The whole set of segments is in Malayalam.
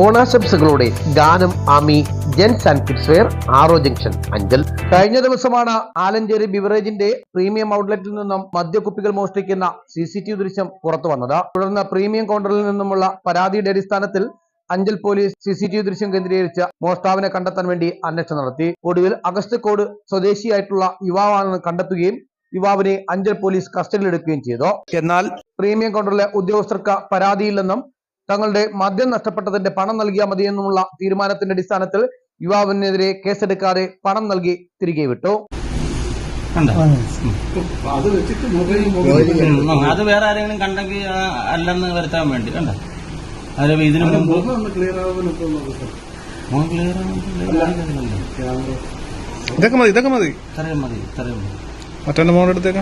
ഓണാശംസകളോടെ ഗാനം Ami gents and kids wear arrow junction Anchal. കഴിഞ്ഞ ദിവസമാണ് ആലഞ്ചേരി ബിവറേജിന്റെ പ്രീമിയം ഔട്ട്ലെറ്റിൽ നിന്നും മദ്യക്കുപ്പികൾ മോഷ്ടിക്കുന്ന സി സി ടി വി ദൃശ്യം പുറത്തു വന്നത്. തുടർന്ന് പ്രീമിയം കൗണ്ടറിൽ നിന്നുമുള്ള പരാതിയുടെ അടിസ്ഥാനത്തിൽ Anchal police C C T V ദൃശ്യം കേന്ദ്രീകരിച്ച് മോഷ്ടാവിനെ കണ്ടെത്താൻ വേണ്ടി അന്വേഷണം നടത്തി. ഒടുവിൽ അഗസ്റ്റക്കോട് സ്വദേശിയായിട്ടുള്ള യുവാവാണെന്ന് കണ്ടെത്തുകയും യുവാവിനെ അഞ്ചൽ പോലീസ് കസ്റ്റഡിയിലെടുക്കുകയും ചെയ്തു. എന്നാൽ പ്രീമിയം കൗണ്ടറിലെ ഉദ്യോഗസ്ഥർക്ക് പരാതിയില്ലെന്നും തങ്ങളുടെ മദ്യം നഷ്ടപ്പെട്ടതിന്റെ പണം നൽകിയാൽ എന്നുള്ള തീരുമാനത്തിന്റെ അടിസ്ഥാനത്തിൽ യുവാവിനെതിരെ കേസെടുക്കാതെ പണം നൽകി തിരികെ വിട്ടു. കണ്ടോ? അത് വേറെ ആരെങ്കിലും കണ്ടെങ്കിൽ അല്ലെന്ന് വരുത്താൻ വേണ്ടി. കണ്ട? ഇതിനു മുമ്പ് ഇതൊക്കെ മതി ഇതൊക്കെ മതി. ഇത്രയും മതി ഇത്രയും മതി. മറ്റേ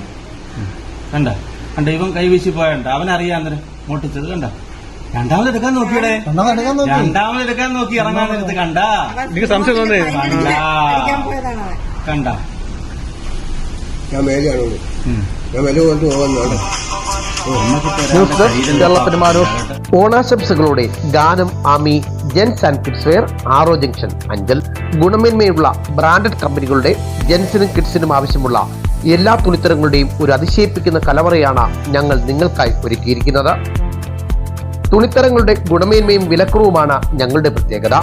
കണ്ട? കണ്ട ഇവൻ കൈവീശി പോയണ്ട അവനറിയാന്നേരം മോട്ടിച്ചത് കണ്ട? രണ്ടാമത് എടുക്കാൻ നോക്കിയടെ? രണ്ടാമത് എടുക്കാൻ നോക്കി. ഇറങ്ങാൻ എടുത്ത് കണ്ട? എനിക്ക് സംശയം തോന്നേ കണ്ട? കണ്ട? ഞാൻ മേലെയാണ്. ഞാൻ വില കൊണ്ട് പോകുന്നുണ്ട് നമ്മക്കിപ്പോ ന്യൂസ് ഒരാളുടെ ഡെസ്ക് കയ്യിലുള്ള കേരള പെരുമാനൂർ ഓണാശംസകളോടെ ഗാനം ആമി ജെൻസ് ആൻഡ് കിഡ്സ്വെയർ ആറോ ജംഗ്ഷൻ അഞ്ചൽ. ഗുണമേന്മയുള്ള ബ്രാൻഡഡ് കമ്പനികളുടെ ജെൻസിനും കിഡ്സിനും ആവശ്യമുള്ള എല്ലാ തുണിത്തരങ്ങളുടെയും ഒരു അതിശയിപ്പിക്കുന്ന കലവറയാണ് ഞങ്ങൾ നിങ്ങൾക്കായി ഒരുക്കിയിരിക്കുന്നത്. തുണിത്തരങ്ങളുടെ ഗുണമേന്മയും വിലക്കുറവുമാണ് ഞങ്ങളുടെ പ്രത്യേകത.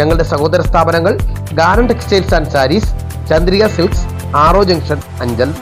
ഞങ്ങളുടെ സഹോദര സ്ഥാപനങ്ങൾ ഗാരൻ textiles and sarees Chandrika silks ആറോ ജംഗ്ഷൻ അഞ്ചൽ